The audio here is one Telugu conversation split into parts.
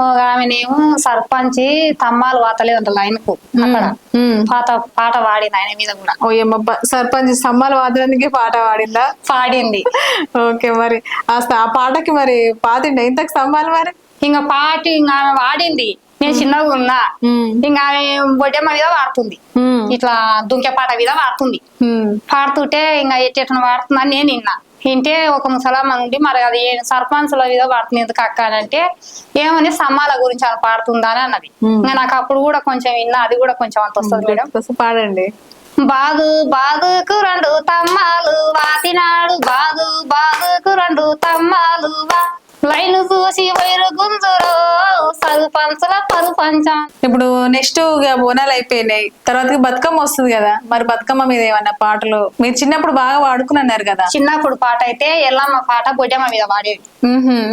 ఆమెనేమో సర్పంచి తమ్మాలు వాతలేదు అంట లైన్కు అక్కడ. పాత పాట పాడింది ఆయన మీద కూడా. ఓయమ్మ బ- సర్పంచ్ సమ్మాలు వాదడానికి పాట పాడిందా? పాడింది. ఓకే మరి ఆ పాటకి మరి పాతిండే ఇంతకు సమ్మాలు మరి? ఇంకా పాట ఇంకా ఆమె వాడింది. నేను చిన్నగా ఉన్నా. ఇంకా ఆమె బొడ్డెమ్మ మీద వాడుతుంది. ఇట్లా దుంకె పాట మీద వాడుతుంది. పాడుతుంటే ఇంకా ఎట్టెట్లా వాడుతుందని నేను విన్నా. వింటే ఒక ముసలమ్మ నుండి మరి అది ఏ సర్పంచుల మీద వాడుతుంది ఎందుకు అక్క అని అంటే ఏమని సమ్మాల గురించి అని పాడుతుందా అని అన్నది. ఇంకా నాకు అప్పుడు కూడా కొంచెం విన్నా అది కూడా కొంచెం అంత వస్తుంది మేడం. పాడండి. బాదు బాదుకు రెండు తమ్మాలు వాతినాడు బాదు బాదుకు రెండు తమ్మాలు వా లైన్ చూసి వైరు గుంజురో సరుపంచుల పరుపంచం ఇప్పుడు నెక్స్ట్ బోనాలు అయిపోయినాయి. తర్వాత బతుకమ్మ వస్తుంది కదా. మరి బతుకమ్మ మీద ఏమన్నా పాటలు? మీరు చిన్నప్పుడు బాగా వాడుకున్నారు కదా. చిన్నప్పుడు పాట అయితే ఎల్లమ్మ పాట బొడ్డమ్మ మీద వాడేది.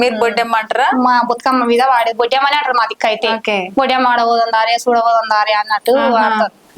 మీరు బొడ్డమ్మ అంటారా? మా బతుకమ్మ మీద వాడేది బొడ్డమ్మనే అంటారు మా దిక్కు అయితే. బొడ్డమ్మ ఆడబోతుందారే చూడబోతుందారే అన్నట్టు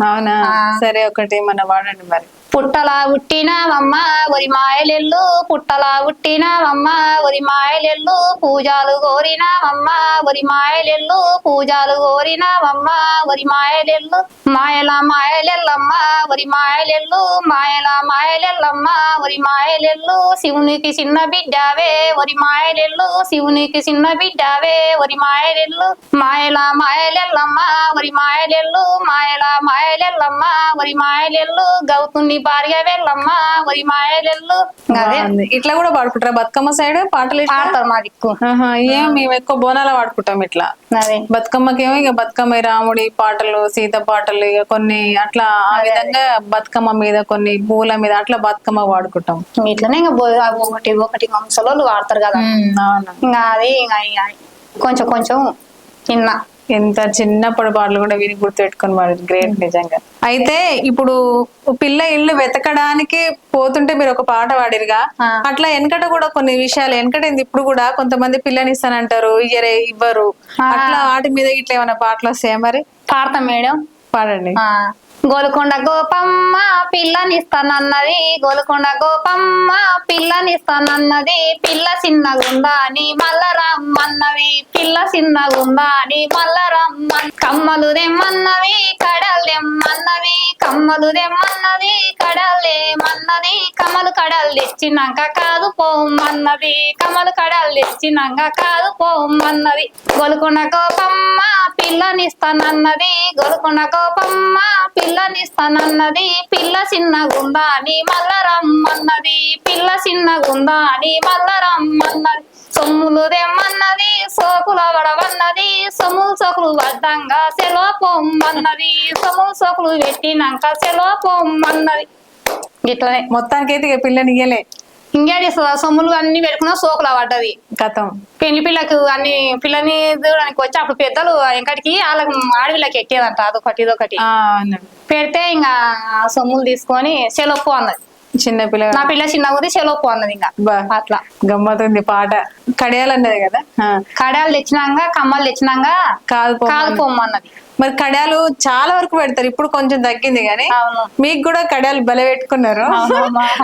అవునా. సరే ఒకటి మన వాడండి మరి. పుట్టలా పుట్టినావమ్మ వరి మాయలెల్లు పుట్టలా పుట్టినావమ్మ వరి మాయలెల్లు పూజలు కోరినావమ్మ వరి మాయలెల్లు పూజలు కోరినావమ్మ వరి మాయలెల్లు మాయల మాయలెల్లమ్మ వరి మాయలెల్లు మాయల మాయలెల్లమ్మ వరి మాయలెల్లు శివునికి చిన్న బిడ్డావే వరి మాయలెల్లు శివునికి చిన్న బిడ్డావే వరి మాయలెల్లు మాయల మాయలెల్లమ్మ వరి మాయలెల్లు మాయల మాయలెల్లమ్మ వరి మాయలెల్లు గౌతుని భార్య వెళ్ళమ్మ వరి బాగుంది. ఇట్లా కూడా పాడుకుంటారా బతుకమ్మ సైడ్ పాటలు? పాడతారు మా దిక్కు. ఏం మేము ఎక్కువ బోనాలు పాడుకుంటాం ఇట్లా. అదే. బతుకమ్మకేమో ఇక బతుకమ్మ రాముడి పాటలు సీత పాటలు ఇక కొన్ని అట్లా ఆ విధంగా బతుకమ్మ మీద కొన్ని పూల మీద అట్లా బతుకమ్మ వాడుకుంటాం ఇట్లనే ఇంకా ఒకటి ఒకటి వంశలోళ్ళు వాడతారు కదా. ఇంకా అది కొంచెం కొంచెం చిన్న ఎంత చిన్నప్పుడు పాటలు కూడా విని గుర్తుపెట్టుకొని వాడు గ్రేట్ నిజంగా. అయితే ఇప్పుడు పిల్ల ఇల్లు వెతకడానికి పోతుంటే మీరు ఒక పాట పాడిరుగా. అట్లా వెనకట కూడా కొన్ని విషయాలు వెనకట ఇప్పుడు కూడా కొంతమంది పిల్లని ఇస్తానంటారు ఇయ్యరే ఇవ్వరు. అట్లా వాటి మీద ఇట్లా ఏమైనా పాటలు వస్తాయా మరి? పాడతాం మేడం. పాడండి. గోలుకొండ గోపమ్మ పిల్లనిస్తానన్నది. గోలుకొండ గోపమ్మ పిల్లనిస్తానన్నది. పిల్ల చిన్నగుందా అని మల్ల పిల్ల చిన్నగుందా అని మల్ల కమ్మలు దెమ్మన్నది కడలు కమ్మలు దెమ్మన్నది కడలు కమలు కడలు తెచ్చినాక కాదు పోమ్మన్నది. కమలు కడలు తెచ్చినాక కాదు పోమ్మన్నది. గోలుకొండ గోపమ్మ పిల్లనిస్తానన్నది. గోలుకొండ గోపమ్మ పిల్లనిస్తానన్నది పిల్ల చిన్నగుందా అని మల్ల రమ్మన్నది. పిల్ల చిన్నగుందా అని మల్ల రమ్మన్నది. సొమ్ములు తెమ్మన్నది సోకుల వడవన్నది. సొమ్ములు సోకులు వడ్డంగా సెలవు పొమ్మన్నది. సొమ్ములు సోకులు పెట్టినాక సెలవు పొమ్మన్నది. ఇట్లనే. మొత్తానికి అయితే పిల్లని ఇయ్యలే. ఇంకేటి సొమ్ములు అన్ని పెట్టుకున్నా సోకుల పడ్డది. కథం పెళ్ళి పిల్లకు అన్ని పిల్లని చూడడానికి వచ్చి అప్పుడు పెద్దలు ఇంకటికి వాళ్ళకి ఆడవిళ్ళకి ఎక్కేదంట అదొకటి ఇదొకటి. పెడితే ఇంకా సొమ్ములు తీసుకొని సెలవు అన్నది. చిన్న పిల్ల నా పిల్ల చిన్నగా ఉంది సెలవు అన్నది ఇంకా అట్లా. గమ్మతుంది పాట. కడియాలు అన్నది కదా? ఆ, కడాలు తెచ్చినాక కమ్మలు తెచ్చినాక కాదు కాదు పొమ్మన్నది మరి కడియాలు చాలా వరకు పెడతారు ఇప్పుడు కొంచెం తగ్గింది కానీ మీకు కూడా కడియాలు బల పెట్టుకున్నారు.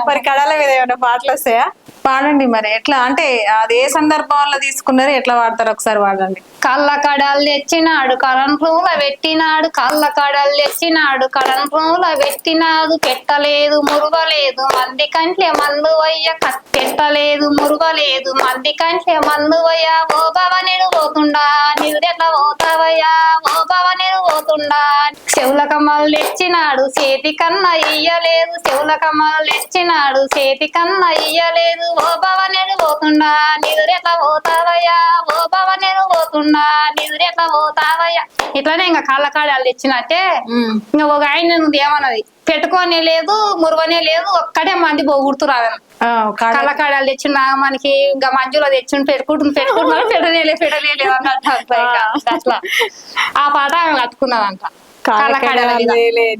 మరి కడాల మీద ఏమైనా పాటలు వస్తాయా? పాడండి మరి. ఎట్లా? అంటే అది ఏ సందర్భంలో తీసుకున్నారు ఎట్లా వాడతారు? ఒకసారి వాడండి. కళ్ళ కడలు తెచ్చినాడు కరెంట్ రూల పెట్టినాడు కళ్ళ కడలు తెచ్చినాడు కరెంట్ రూల పెట్టినాడు పెట్టలేదు మురుగలేదు. మంది కంటే మందు వయ్య పెట్టలేదు మురుగలేదు. మంది కంట్లే మందు వయ్య ఓ భవనేడు పోతుండా నిదురెట్లా పోతావయ్యా? ఓ భవనేడు పోతుండా. చెవుల కమ్మలు తెచ్చినాడు చేతి కన్నా ఇయ్యలేదు. చెవుల కమ్మలు తెచ్చినాడు చేతి కన్నా ఇయ్యలేదు. ఓ భవనేడు పోతుండా నిదురెట్లా పోతావయ్యా? ఓ భవనేడు పోతుండా. పోతావయ్యా ఇట్లానే ఇంకా కాళ్ళ కాడాలు తెచ్చినట్టే ఇంకా ఒక ఆయన ఏమన్నది? పెట్టుకోనే లేదు మురువనే లేదు ఒక్కటే మంది పోగొడుతున్నారు కళ్ళ కాడాలు తెచ్చిన మనకి ఇంకా మంజులో తెచ్చి పెట్టుకుంటుంది పెట్టుకుంటున్నారు అన్నట్టు అట్లా ఇంకా అట్లా. ఆ పాట ఆమె కట్టుకున్నదంట.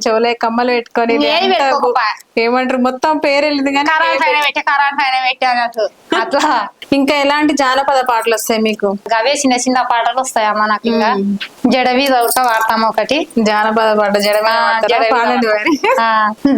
చెవులే కమ్మలు పెట్టుకొని. ఏమంటారు? మొత్తం పేరు వెళ్ళింది కానీ అట్లా. ఇంకా ఎలాంటి జానపద పాటలు వస్తాయి మీకు? అవే చిన్న చిన్న పాటలు వస్తాయమ్మా నాకు ఇంకా. జడ మీద ఒకటి వాడతాం ఒకటి. జానపద పాట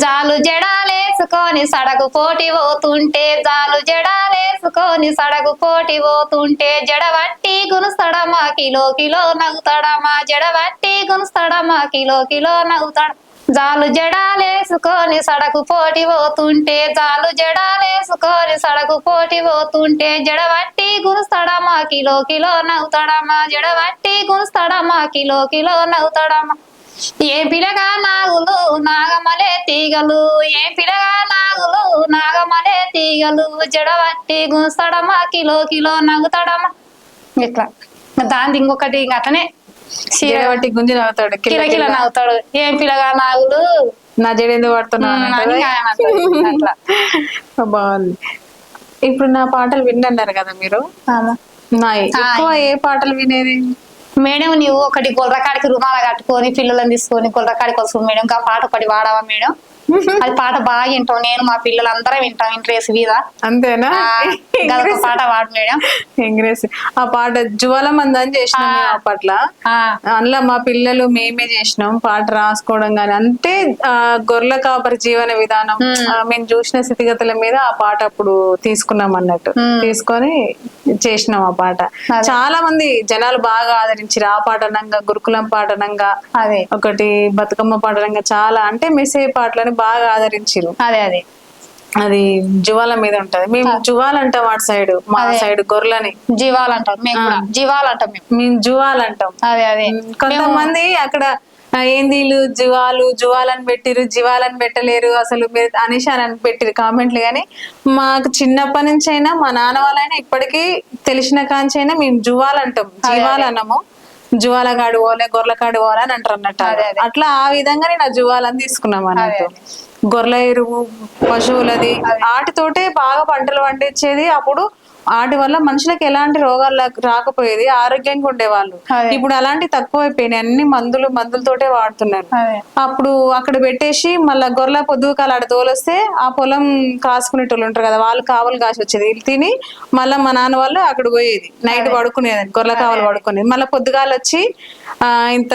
జాలు జడాలేసుకొని సడకు పోటీ పోతుంటే జాలు జడాలేసుకొని సడకు పోటీ పోతుంటే జడవట్టి గునుస్తాడమ్మా కిలో కిలో నవ్వుతాడమ్మా జడవట్టి గునుస్తాడమ్మా కిలో కిలో నవ్వుతాడు. జాలు జడాలేసుకొని సడకు పోటీ పోతుంటే జాలు జడాలేసుకొని సడకు పోటీ పోతుంటే జడవట్టి గునుస్తాడమ్మా కిలో కిలో నవ్వుతాడమ్మా జడవట్టి గునుస్తాడమ్మా కిలో కిలో నవ్వుతాడమ్మా. ఏ పిలగా నాగులు నాగమలే తీగలు ఏ పిలగా నాగులు నాగమలే తీగలు జడవట్టి గుంస్తాడమ్మా కిలో కిలో నవ్వుతాడమ్మా. ఇట్లా. దాని ఇంకొకటి ఇంక అట్లనే చీర జడబట్టి గుంజి నవ్వుతాడు కిల కిల కిల కిల. నవ్వుతాడు. ఏం పిలగా నాగులు నా జడ ఎందుకు పడుతున్నావు ఉమ్, అని అని అంటారా? ఆయన అంటాడు. అట్లా. బాగుంది. ఇప్పుడు నా పాటలు విన్నన్నారు కదా మీరు? ఎక్కువ ఏ పాటలు వినేది? మేడం నువ్వు ఒకటి గొర్రకాడికి రుమాల కట్టుకొని పిల్లలను తీసుకొని గొర్రకాడికి వస్తుంది మేడం. ఇంకా పాట ఒకటి వాడవా మేడం? అది పాట బాగా వింటాం. నేను మా పిల్లలందరం వింటాం ఇంట్రెస్ట్ మీద. అంతేనా? పాట మేడం. ఇంగ్రెస్. ఆ పాట జువల మందని చేసినాం అప్పట్లో అందులో మా పిల్లలు మేమే చేసినాం పాట రాసుకోవడం గాని. అంటే ఆ గొర్రెల కాపరి జీవన విధానం. మేము చూసిన స్థితిగతుల మీద ఆ పాట అప్పుడు తీసుకున్నాం అన్నట్టు. తీసుకొని చేసినాం ఆ పాట. చాలా మంది జనాలు బాగా ఆదరించారు ఆ పాటనంగా గురుకులం పాటనంగా అదే. ఒకటి బతుకమ్మ పాటనంగా చాలా. అంటే మెసేజ్ పాటలని బాగా ఆదరించారు అదే అదే. అది జువాల మీద ఉంటది. మేము జువాలు అంటాం అటు సైడ్ మా సైడ్ గొర్రెలని. జీవాలు అంటాం మేము కూడా. జీవాలు అంటాం మేము. మేము జువాలు అంటాం. అదే అదే. కొంతమంది అక్కడ ఏంది జువాలు జువాలని పెట్టిరు జీవాలని పెట్టలేరు అసలు మీరు అనేషాన్ అని పెట్టిరు కామెంట్లు. కానీ మాకు చిన్నప్పటి నుంచి అయినా మా నాన్న వాళ్ళైనా ఇప్పటికీ తెలిసిన కాంచైనా మేము జువాలు అంటాం. జీవాలు కాడు పోలే గొర్రెల కాడు పోలే అని అంటారు అన్నట్టు. అట్లా ఆ విధంగా నేను ఆ జువాలని తీసుకున్నాం అన్నట్టు. గొర్రెల ఎరువు పశువులది వాటితోటే బాగా పంటలు పండించేది. అప్పుడు వాటి వల్ల మనుషులకు ఎలాంటి రోగాలు రాకపోయేది. ఆరోగ్యంగా ఉండేవాళ్ళు. ఇప్పుడు అలాంటి తక్కువైపోయినాయి. అన్ని మందులు మందులతోటే వాడుతున్నారు. అప్పుడు అక్కడ పెట్టేసి మళ్ళా గొర్రెల పొద్దుకాల ఆడ తోలొస్తే ఆ పొలం కాసుకునేటోళ్ళు ఉంటారు కదా వాళ్ళు కావలు కాసి వచ్చేది. తిని మళ్ళీ మా నాన్న వాళ్ళు అక్కడ పోయేది. నైట్ పడుకునేది గొర్రెల కావలు పడుకునేది. మళ్ళీ పొద్దుగాల వచ్చి ఆ ఇంత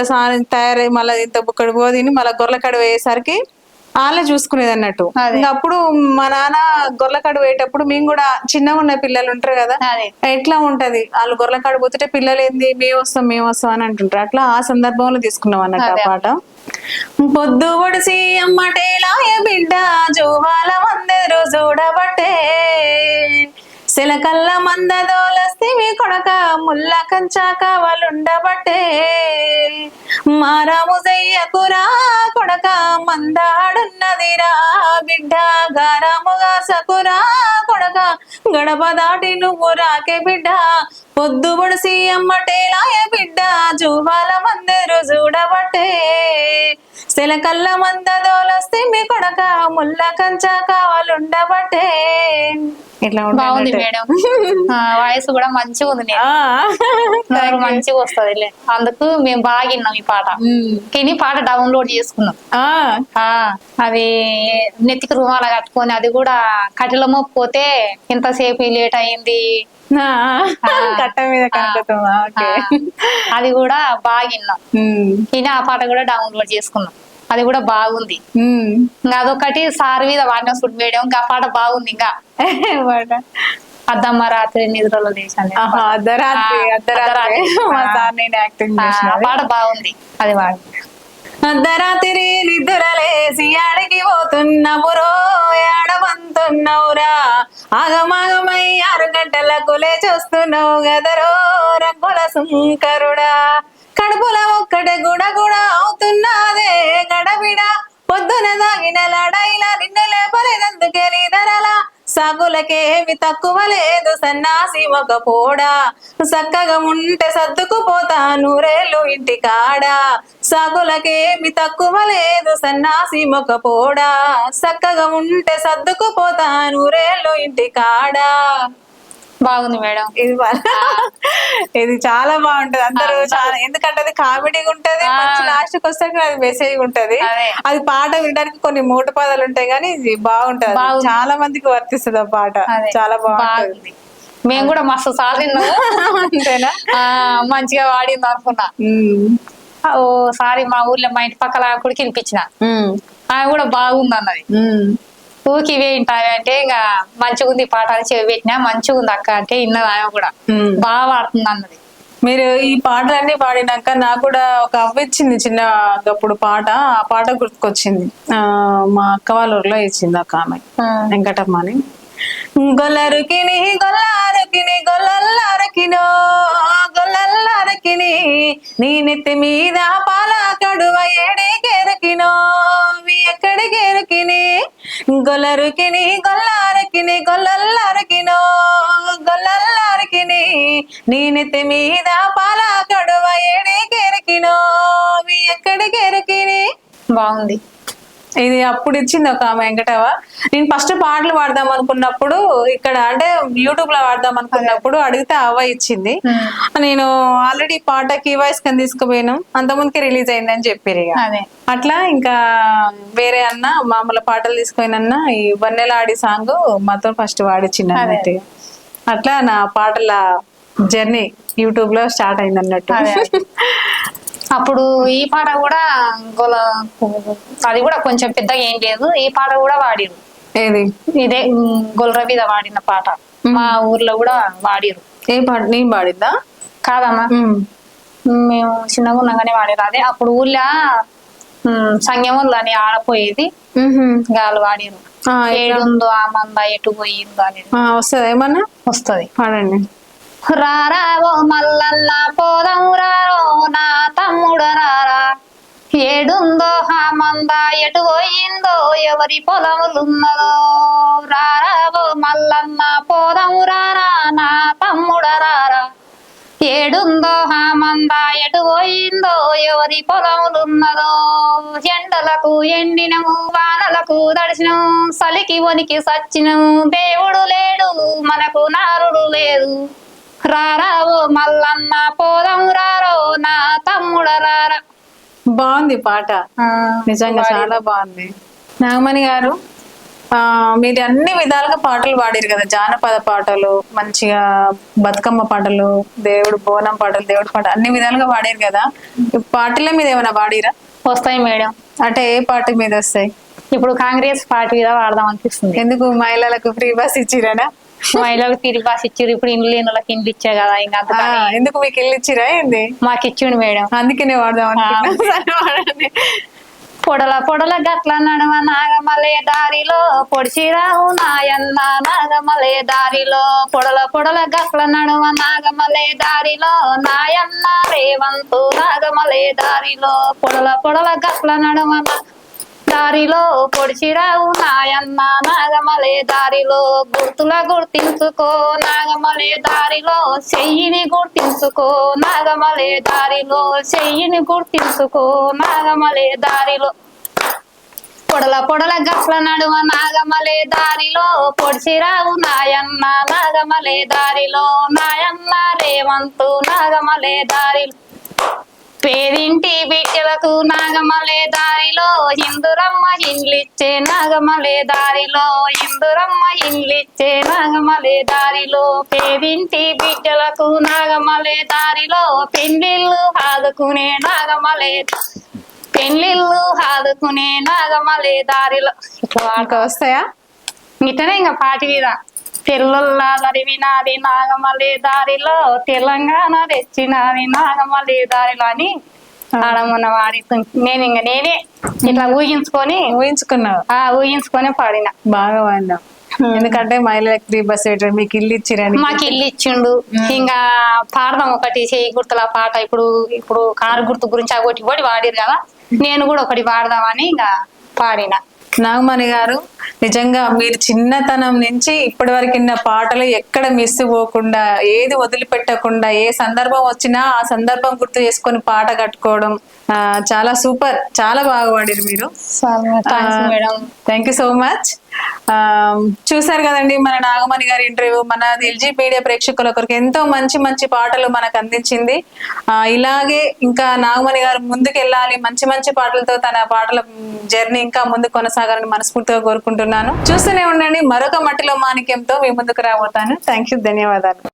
తయారై మళ్ళీ ఇంత బుక్కడి పోదిని మళ్ళీ గొర్రెల కడ పోయేసరికి వాళ్ళే చూసుకునేది అన్నట్టు అప్పుడు మా నాన్న గొర్రెల కాడ పోయేటప్పుడు మేము కూడా చిన్నగా ఉన్న పిల్లలు ఉంటారు కదా ఎట్లా ఉంటది? వాళ్ళు గొర్రెల కాడ పోతుంటే పిల్లలు ఏంది మేము వస్తాం మేము వస్తాం అని అంటుంటారు. అట్లా ఆ సందర్భంలో తీసుకున్నాం అన్నట్టు ఆ పాట. పొద్దు పొడిసి అమ్మటేలాయ బిడ్డ జోహాల మందెరు చూడబట్టే శిలకల్ల మంద దోలస్తి మీ కొడక ముల్ల కంచా కావాలుండబట్టే మారాము చెయ్యకురా కొడక మందాడున్నదిరా బిడ్డ గరముగా సకురా. గడప దాటి నువ్వు రాకే బిడ్డ. పొద్దు పొడిసి అమ్మటేలాయ బిడ్డ. జూవాల మందరు చూడబట్టే శిలకల్ల మంద దోలస్తే మీ కొడక ముల్ల కంచా కావాలుండబట్టే. ఇట్లా బాగుంది మేడం. ఆ, వాయిస్ కూడా మంచిగా ఉంది మంచిగా వస్తుంది అందుకు మేము బాగా విన్నాం ఈ పాట. కానీ పాట డౌన్లోడ్ చేసుకున్నాం. ఆ. ఆ అది నెత్తికి రుమాల కట్టుకొని అది కూడా కట్టెల పోతే ఎంతసేపు లేట్ అయింది. కట్ట మీద అది కూడా బాగా విన్నాం. కానీ ఆ పాట కూడా డౌన్లోడ్ చేసుకున్నాం. అది కూడా బాగుంది. ఇంకా అదొకటి సార్ మీద వాడిన ఫుడ్ మేడం ఇంకా ఆ పాట బాగుంది ఇంకా. అద్దమ్మ రాత్రి నిద్రలో లేచాను. పాట బాగుంది. అది వాడు. అర్ధరాత్రి నిద్రలేసి ఆడికి పోతున్న పురో ఆడమంటున్నావురా ఆగమాగమై ఆరు గంటలకు లేచొస్తున్నావు గదరో రంగుల సుంకరుడా. కడుపుల ఒక్కడే గుడ గుడ అవుతున్నదే గడబిడ పొద్దున దాగిన లడైలా నిన్ను లేపలేదందుకే ధరలా. సాగులకేమి తక్కువ లేదు సన్నాసి ఒక పోడా చక్కగా ఉంటే సర్దుకుపోతా నూరేళ్ళు ఇంటి కాడా. సాగులకేమి తక్కువ లేదు సన్నాసి మొక పోడా చక్కగా ఉంటే సర్దుకుపోతా నూరేళ్ళు ఇంటి కాడా. బాగుంది మేడం ఇది ఇది చాలా బాగుంటది అందరూ చాలా ఎందుకంటే అది కామెడీగా ఉంటది లాస్ట్కి వస్తే అది మెసేజ్ ఉంటది అదే. పాట వినడానికి కొన్ని మూట పదాలు ఉంటాయి కానీ ఇది బాగుంటది. చాలా మందికి వర్తిస్తుంది ఆ పాట. చాలా బాగుంటది బాగుంది మేము కూడా మస్తు. అంతేనా ఆ మంచిగా వాడింది అనుకున్నా. ఓ సారి మా ఊర్లో మా ఇంటి పక్కల కూడా వినిపించిన ఉమ్. ఆమె కూడా బాగుంది అన్నది. ఊకి ఇవే వింటావి అంటే ఇంకా మంచిగా ఉంది పాట అని చెవి పెట్టినా మంచిగా ఉంది అక్క అంటే ఇన్నది ఆమె కూడా. బాగా పాడుతుంది అన్నది. మీరు ఈ పాటలన్నీ పాడినాక నాకు కూడా ఒక అవ్వ ఇచ్చింది చిన్న అప్పుడు పాట. ఆ పాట గుర్తుకొచ్చింది. ఆ మా అక్క వాళ్ళ ఊర్లో ఇచ్చింది ఒక ఆమె వెంకటమ్మ అని. గొల్లరుకిని గొల్లారుకిని గొల్లల్లారకినో గొల్లల్లారకిని నీ నెత్తి మీద పాల కడువ ఏడేకెరకినో మీ ఎక్కడికెరకిని గొల్లరుకిని గొల్లారకిని గొల్లల్లారకినో గొల్లల్లారకిని నీ నెత్తి మీద పాల కడువ ఎడికెరికినో మీ ఎక్కడికెరకిని? బాగుంది. ఇది అప్పుడు ఇచ్చింది ఒక వెంకటవ నేను ఫస్ట్ పాటలు పాడదాం అనుకున్నప్పుడు ఇక్కడ అంటే యూట్యూబ్లో వాడదాం అనుకున్నప్పుడు అడిగితే అవ్వ ఇచ్చింది. నేను ఆల్రెడీ పాటకి వాయిస్ కింద తీసుకుపోయినాం. అంత ముందుకే రిలీజ్ అయిందని చెప్పారు ఇక. అదే. అట్లా ఇంకా వేరే అన్న మామూలు పాటలు తీసుకుపోయినన్న ఈ వన్నెల ఆడి సాంగ్ మాతో ఫస్ట్ వాడిచ్చింది అన్నట్టు అట్లా నా పాటల జర్నీ యూట్యూబ్లో స్టార్ట్ అయింది అన్నట్టు. అదే. అప్పుడు ఈ పాట కూడా గొల అది కూడా కొంచెం పెద్దగా ఏం లేదు. ఈ పాట కూడా వాడిరు. ఏది? ఇదే ఉమ్, గొల్ర మీద వాడిన పాట. మా ఊర్లో కూడా వాడిరు. ఏ పాట? నేను పాడిద్దా కాదమ్మా. మేము చిన్నగా ఉన్నాగానే వాడారు. అదే అప్పుడు ఊర్లో సంగములు అని ఆడపోయేది. గాలు వాడిరు. ఏడుందో ఆ మంద ఎటు పోయిందో అనేది. వస్తుందా ఏమన్నా? వస్తది. పాడండి. రారావో మల్లన్న పోదం రారో నా తమ్ముడు రారా. ఏడుందో ఆ మంద ఎటు పోయిందో ఎవరి పొలములున్నదో. రారావో మల్లన్న పోదం రారా నా తమ్ముడు రారా. ఏడుందో హామంద మంద ఎటు పోయిందో ఎవరి పొలములున్నదో. ఎండలకు ఎండినము వానలకు దడిచినము సలికి వనికి సచ్చినము. దేవుడు లేడు మనకు నారుడు లేదు. రారావో మల్లన్న పోదం రారో నా తమ్ముడ రారా. బాగుంది పాట. నిజంగా చాలా బాగుంది. నాగమణి గారు ఆ మీరు అన్ని విధాలుగా పాటలు పాడారు కదా. జానపద పాటలు మంచిగా బతుకమ్మ పాటలు దేవుడు బోనం పాటలు దేవుడి పాటలు అన్ని విధాలుగా పాడారు కదా. పాటల మీద ఏమైనా పాడిరా? వస్తాయి మేడం. అంటే ఏ పాట మీద వస్తాయి? ఇప్పుడు కాంగ్రెస్ పార్టీ మీద వాడదాం అనిపిస్తుంది. ఎందుకు మహిళలకు ఫ్రీ బస్ ఇచ్చిరానా? మహిళలకు తిరిగి బాస్ ఇచ్చారు ఇప్పుడు ఇండ్లు లేని వాళ్ళకి ఇండ్లు ఇచ్చా కదా ఇంకా అంత ఎందుకు మీకు ఇల్లు ఇచ్చిరా ఏంది? మాకు ఇచ్చిండు మేడం. అందుకనే వాడదాం. పొడల పొడల గట్ల నడుమ నాగమలే దారిలో. పొడిచిరావు నాయన్న నాగమలే దారిలో. పొడల పొడల గట్ల నడుమ నాగమలే దారిలో. నాయన్న రేవంతు నాగమలే దారిలో. పొడల పొడల గట్ల నడుమ నా- దారిలో పొడిచిరావు నాయన్న నాగమలే దారిలో గుర్తుల గుర్తించుకో. నాగమలే దారిలో చెయ్యిని గుర్తించుకో. నాగమలే దారిలో చెయ్యిని గుర్తించుకో. నాగమలే దారిలో పొడల పొడల గట్ల నడుమ. నాగమలే దారిలో పొడిచిరావు నాయన్న నాగమలే దారిలో నాయన్న రేవంతు. నాగమలే దారిలో పేరింటి బిడ్డలకు నాగమలే దారిలో ఇందురమ్మ ఇండ్లిచ్చే నాగమలే దారిలో ఇందురమ్మ ఇండ్లిచ్చే నాగమలే దారిలో. పేరింటి బిడ్డలకు నాగమలే దారిలో పెండిళ్ళు ఆదుకునే నాగమలే పెండ్లిళ్ళు ఆదుకునే నాగమలే దారిలో. ఇట్లా ఇంకా వస్తాయా? ఇట్లనే ఇంకా పాటి మీద తెల్లొల్లా చదివినాది నాగమల్లి దారిలో తెలంగాణ తెచ్చినది నాగమల్లి దారిలో అని ఆడ మొన్న వాడి నేను ఇంక నేనే ఇట్లా ఊహించుకొని ఊహించుకున్నావు ఆ ఊహించుకొని పాడిన. బాగా వాడినావు ఎందుకంటే మహిళలకు ఫ్రీ బస్ మీకు ఇల్లు ఇచ్చిరని మాకు ఇల్లు ఇచ్చిండు. ఇంకా పాడదాం ఒకటి చేయి గుర్తుల పాట ఇప్పుడు ఇప్పుడు కారు గుర్తు గురించి ఒకటి ఒకటి వాడిరు కదా. నేను కూడా ఒకటి పాడదామని ఇంకా పాడిన. నాగమణి గారు నిజంగా మీరు చిన్నతనం నుంచి ఇప్పటి వరకు పాటలు ఎక్కడ మిస్ పోకుండా ఏది వదిలిపెట్టకుండా ఏ సందర్భం వచ్చినా ఆ సందర్భం గుర్తు చేసుకొని పాట కట్టుకోవడం చాలా సూపర్ చాలా బాగా పాడారు మీరు. థ్యాంక్ యూ సో మచ్ చూసారు చూశారు కదండి మన నాగమణి గారి ఇంటర్వ్యూ. మన ఎల్జీ మీడియా ప్రేక్షకుల కొరకు ఎంతో మంచి మంచి పాటలు మనకు అందించింది. ఇలాగే ఇంకా నాగమణి గారు ముందుకు వెళ్ళాలి మంచి మంచి పాటలతో తన పాటల జర్నీ ఇంకా ముందు కొనసాగాలని మనస్ఫూర్తిగా కోరుకుంటున్నాను. చూస్తూనే ఉండండి. మరొక మట్టిలో మాణిక్యంతో మీ ముందుకు రాబోతాను. థ్యాంక్ యూ ధన్యవాదాలు.